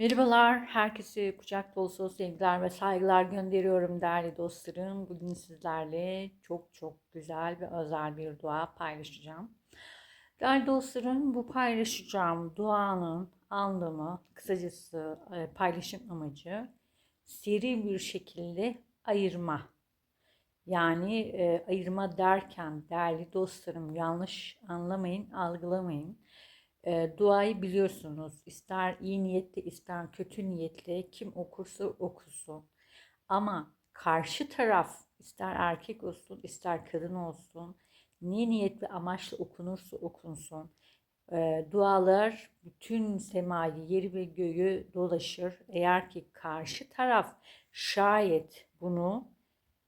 Merhabalar, herkese kucak dolusu sevgiler ve saygılar gönderiyorum değerli dostlarım. Bugün sizlerle çok çok güzel ve özel bir dua paylaşacağım. Değerli dostlarım, bu paylaşacağım duanın anlamı, kısacası e, paylaşım amacı seri bir şekilde ayırma. Yani e, ayırma derken değerli dostlarım yanlış anlamayın, algılamayın. E, duayı biliyorsunuz. İster iyi niyetli ister kötü niyetli kim okursa okusun. Ama karşı taraf ister erkek olsun ister kadın olsun ne niyetli amaçla okunursa okunsun. E, dualar bütün semayı, yeri ve göğü dolaşır. Eğer ki karşı taraf şayet bunu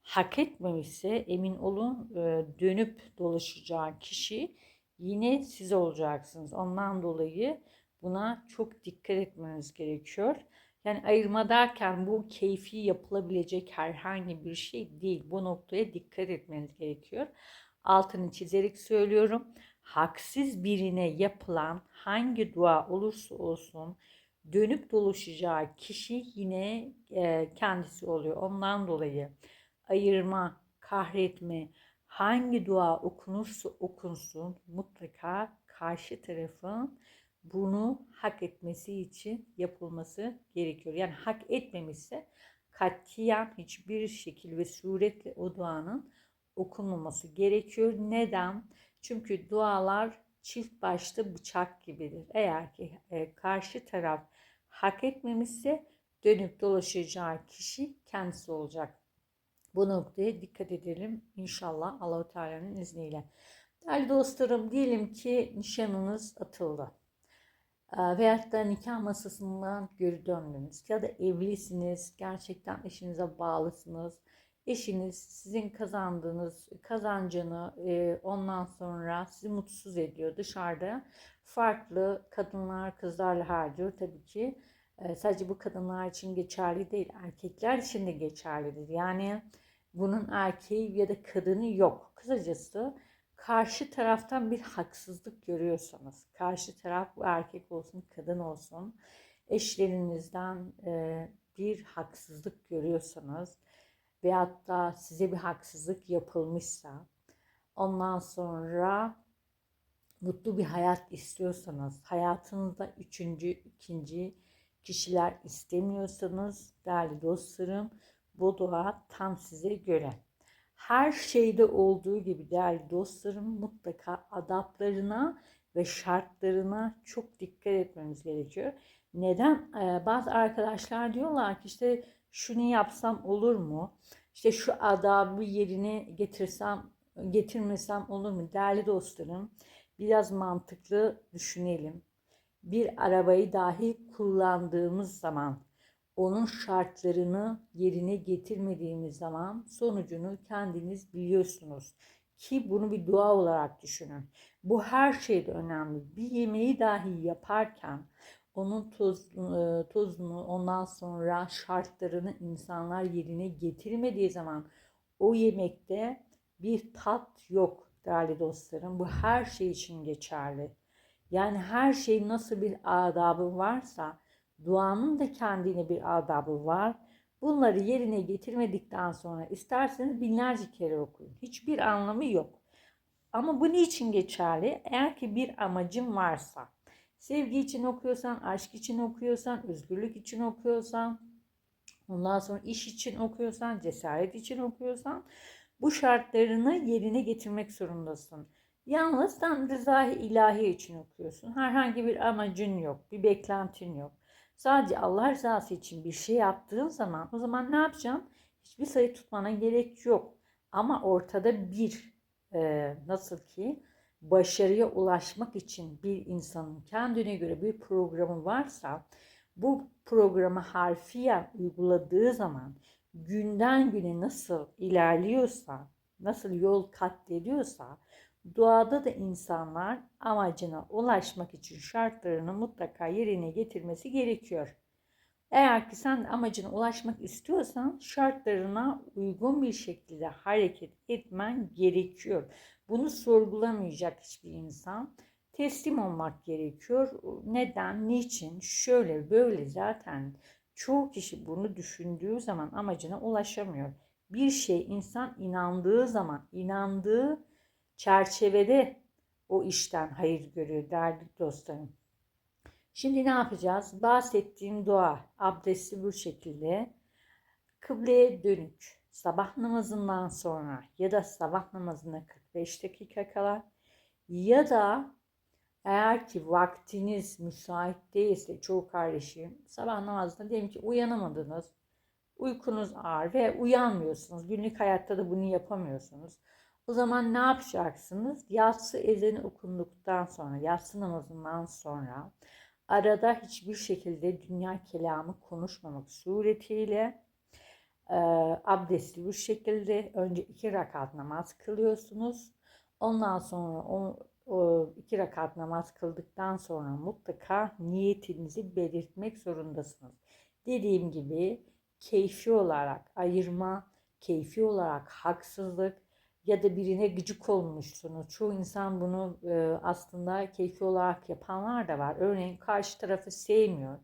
hak etmemişse emin olun e, dönüp dolaşacağı kişi yine siz olacaksınız. Ondan dolayı buna çok dikkat etmeniz gerekiyor. Yani ayırma derken bu keyfi yapılabilecek herhangi bir şey değil. Bu noktaya dikkat etmeniz gerekiyor. Altını çizerek söylüyorum. Haksız birine yapılan hangi dua olursa olsun dönüp dolaşacağı kişi yine e, kendisi oluyor. Ondan dolayı ayırma, kahretme, hangi dua okunursa okunsun mutlaka karşı tarafın bunu hak etmesi için yapılması gerekiyor. Yani hak etmemişse katiyen hiçbir şekil ve suretle o duanın okunmaması gerekiyor. Neden? Çünkü dualar çift başlı bıçak gibidir. Eğer ki e, karşı taraf hak etmemişse dönüp dolaşacağı kişi kendisi olacak. Bu noktaya dikkat edelim inşallah Allahu Teala'nın izniyle. Değerli dostlarım diyelim ki nişanınız atıldı. Ee, veyahut da nikah masasından geri döndünüz ya da evlisiniz, gerçekten eşinize bağlısınız. Eşiniz sizin kazandığınız kazancını e, ondan sonra sizi mutsuz ediyor. Dışarıda farklı kadınlar, kızlarla harcıyor tabii ki. E, sadece bu kadınlar için geçerli değil, erkekler için de geçerlidir. Yani bunun erkeği ya da kadını yok. Kısacası karşı taraftan bir haksızlık görüyorsanız, karşı taraf bu erkek olsun, kadın olsun, eşlerinizden e, bir haksızlık görüyorsanız veyahut da size bir haksızlık yapılmışsa, ondan sonra mutlu bir hayat istiyorsanız, hayatınızda üçüncü, ikinci kişiler istemiyorsanız değerli dostlarım, bu dua tam size göre. Her şeyde olduğu gibi değerli dostlarım mutlaka adaplarına ve şartlarına çok dikkat etmemiz gerekiyor. Neden? Ee, bazı arkadaşlar diyorlar ki işte şunu yapsam olur mu? İşte şu adabı yerine getirsem, getirmesem olur mu? Değerli dostlarım, biraz mantıklı düşünelim. Bir arabayı dahi kullandığımız zaman onun şartlarını yerine getirmediğimiz zaman sonucunu kendiniz biliyorsunuz. Ki bunu bir dua olarak düşünün. Bu her şeyde önemli. Bir yemeği dahi yaparken onun toz, e, tozunu ondan sonra şartlarını insanlar yerine getirmediği zaman o yemekte bir tat yok değerli dostlarım. Bu her şey için geçerli. Yani her şey nasıl bir adabı varsa Duanın da kendine bir adabı var. Bunları yerine getirmedikten sonra isterseniz binlerce kere okuyun. Hiçbir anlamı yok. Ama bu niçin geçerli? Eğer ki bir amacın varsa, sevgi için okuyorsan, aşk için okuyorsan, özgürlük için okuyorsan, ondan sonra iş için okuyorsan, cesaret için okuyorsan, bu şartlarını yerine getirmek zorundasın. Yalnız sen rızayı ilahi için okuyorsun. Herhangi bir amacın yok, bir beklentin yok. Sadece Allah rızası için bir şey yaptığın zaman o zaman ne yapacaksın? Hiçbir sayı tutmana gerek yok. Ama ortada bir e, nasıl ki başarıya ulaşmak için bir insanın kendine göre bir programı varsa bu programı harfiyen uyguladığı zaman günden güne nasıl ilerliyorsa, nasıl yol kat ediyorsa Duada da insanlar amacına ulaşmak için şartlarını mutlaka yerine getirmesi gerekiyor. Eğer ki sen amacına ulaşmak istiyorsan şartlarına uygun bir şekilde hareket etmen gerekiyor. Bunu sorgulamayacak hiçbir insan. teslim olmak gerekiyor. Neden, niçin, şöyle böyle zaten çoğu kişi bunu düşündüğü zaman amacına ulaşamıyor. Bir şey insan inandığı zaman, inandığı çerçevede o işten hayır görüyor değerli dostlarım. Şimdi ne yapacağız? Bahsettiğim dua abdesti bu şekilde kıbleye dönük sabah namazından sonra ya da sabah namazına 45 dakika kala ya da eğer ki vaktiniz müsait değilse çoğu kardeşim sabah namazında diyelim ki uyanamadınız. Uykunuz ağır ve uyanmıyorsunuz. Günlük hayatta da bunu yapamıyorsunuz. O zaman ne yapacaksınız? Yatsı ezeni okunduktan sonra, yatsı namazından sonra arada hiçbir şekilde dünya kelamı konuşmamak suretiyle e, abdestli bu şekilde önce iki rakat namaz kılıyorsunuz. Ondan sonra o, o iki rakat namaz kıldıktan sonra mutlaka niyetinizi belirtmek zorundasınız. Dediğim gibi keyfi olarak ayırma, keyfi olarak haksızlık ya da birine gıcık olmuşsunuz. Çoğu insan bunu e, aslında keyfi olarak yapanlar da var. Örneğin karşı tarafı sevmiyor,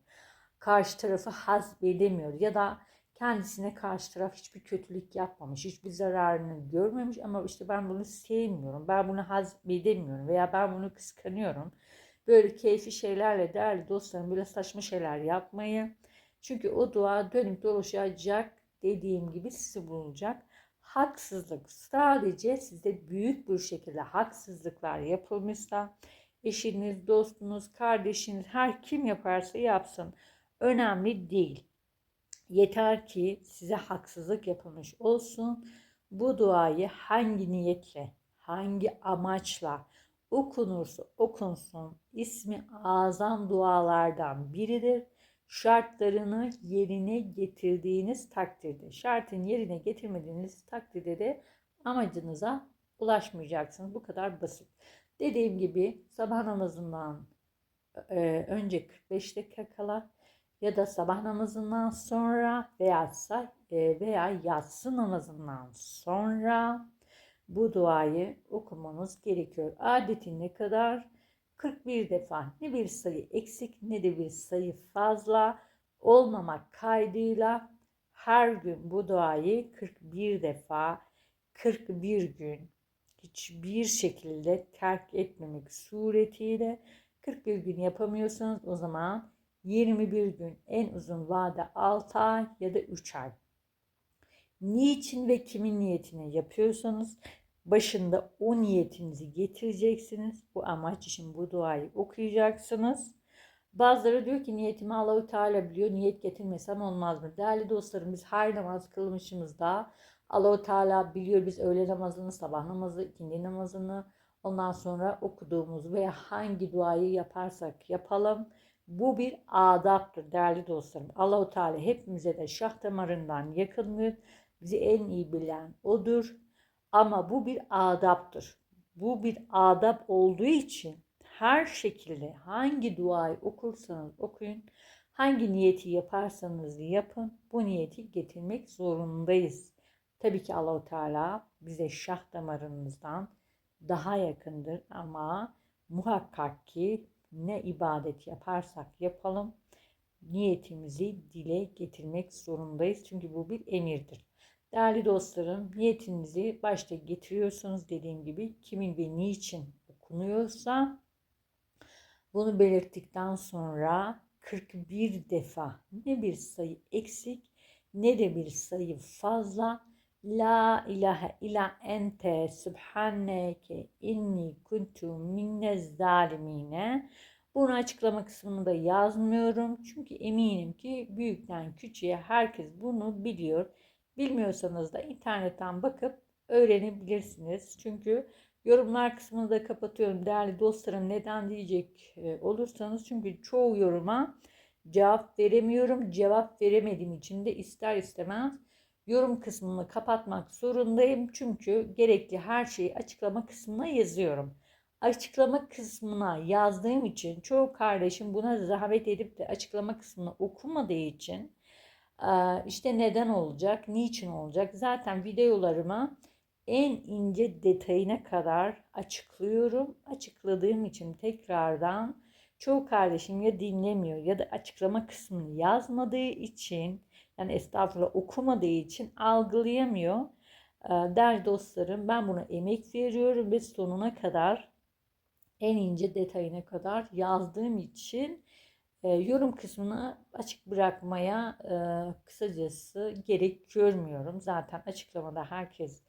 karşı tarafı hazmedemiyor ya da kendisine karşı taraf hiçbir kötülük yapmamış, hiçbir zararını görmemiş ama işte ben bunu sevmiyorum, ben bunu hazmedemiyorum veya ben bunu kıskanıyorum. Böyle keyfi şeylerle değerli dostlarım böyle saçma şeyler yapmayı. Çünkü o dua dönüp dolaşacak dediğim gibi sizi bulacak. Haksızlık sadece size büyük bir şekilde haksızlıklar yapılmışsa eşiniz, dostunuz, kardeşiniz her kim yaparsa yapsın önemli değil. Yeter ki size haksızlık yapılmış olsun. Bu duayı hangi niyetle, hangi amaçla okunursa okunsun ismi azam dualardan biridir. Şartlarını yerine getirdiğiniz takdirde, şartın yerine getirmediğiniz takdirde de amacınıza ulaşmayacaksınız. Bu kadar basit. Dediğim gibi sabah namazından e, önce 45 dakika kala ya da sabah namazından sonra veya e, veya yatsı namazından sonra bu duayı okumamız gerekiyor. Adetin ne kadar? 41 defa ne bir sayı eksik ne de bir sayı fazla olmamak kaydıyla her gün bu duayı 41 defa 41 gün hiçbir şekilde terk etmemek suretiyle 41 gün yapamıyorsanız o zaman 21 gün en uzun vade 6 ay ya da 3 ay. Niçin ve kimin niyetine yapıyorsanız başında o niyetinizi getireceksiniz. Bu amaç için bu duayı okuyacaksınız. Bazıları diyor ki niyetimi Allahu Teala biliyor. Niyet getirmesem olmaz mı? Değerli dostlarım biz her namaz kılmışımızda Allahu Teala biliyor biz öğle namazını, sabah namazı, ikindi namazını ondan sonra okuduğumuz veya hangi duayı yaparsak yapalım bu bir adaptır değerli dostlarım. Allahu Teala hepimize de şah damarından yakındır. Bizi en iyi bilen odur. Ama bu bir adaptır. Bu bir adap olduğu için her şekilde hangi duayı okursanız okuyun, hangi niyeti yaparsanız yapın, bu niyeti getirmek zorundayız. Tabii ki Allahu Teala bize şah damarımızdan daha yakındır ama muhakkak ki ne ibadet yaparsak yapalım niyetimizi dile getirmek zorundayız. Çünkü bu bir emirdir. Değerli dostlarım niyetinizi başta getiriyorsunuz dediğim gibi kimin ve niçin okunuyorsa bunu belirttikten sonra 41 defa ne bir sayı eksik ne de bir sayı fazla La ilahe illa ente subhaneke inni kuntu minnez zalimine. Bunu açıklama kısmında yazmıyorum. Çünkü eminim ki büyükten küçüğe herkes bunu biliyor. Bilmiyorsanız da internetten bakıp öğrenebilirsiniz. Çünkü yorumlar kısmını da kapatıyorum. Değerli dostlarım neden diyecek e, olursanız. Çünkü çoğu yoruma cevap veremiyorum. Cevap veremediğim için de ister istemez yorum kısmını kapatmak zorundayım. Çünkü gerekli her şeyi açıklama kısmına yazıyorum. Açıklama kısmına yazdığım için çoğu kardeşim buna zahmet edip de açıklama kısmını okumadığı için işte neden olacak, niçin olacak? Zaten videolarıma en ince detayına kadar açıklıyorum. Açıkladığım için tekrardan çoğu kardeşim ya dinlemiyor ya da açıklama kısmını yazmadığı için yani estağfurullah okumadığı için algılayamıyor. Değerli dostlarım ben buna emek veriyorum ve sonuna kadar en ince detayına kadar yazdığım için e, yorum kısmını açık bırakmaya e, kısacası gerek görmüyorum. Zaten açıklamada herkes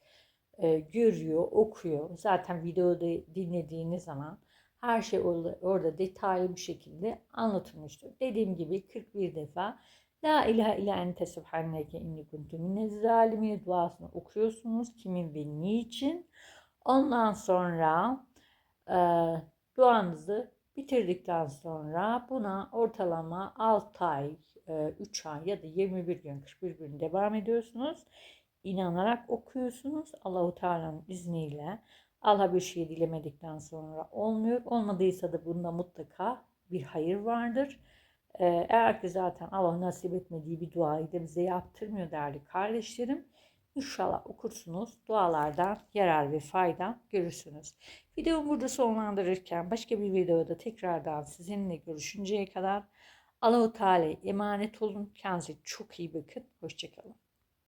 e, görüyor, okuyor. Zaten videoda dinlediğiniz zaman her şey orada, detaylı bir şekilde anlatılmıştır. Dediğim gibi 41 defa La ilahe illa ente subhaneke inni kuntu minez zalimin duasını okuyorsunuz. Kimin ve niçin? Ondan sonra e, duanızı bitirdikten sonra buna ortalama 6 ay, e, 3 ay ya da 21 gün, 41 gün devam ediyorsunuz. İnanarak okuyorsunuz. Allahu Teala'nın izniyle Allah bir şey dilemedikten sonra olmuyor. Olmadıysa da bunda mutlaka bir hayır vardır. Ee, eğer ki zaten Allah nasip etmediği bir duayı da bize yaptırmıyor değerli kardeşlerim. İnşallah okursunuz. Dualardan yarar ve fayda görürsünüz. Videomu burada sonlandırırken başka bir videoda tekrardan sizinle görüşünceye kadar Allahu Teala emanet olun. Kendinize çok iyi bakın. Hoşçakalın.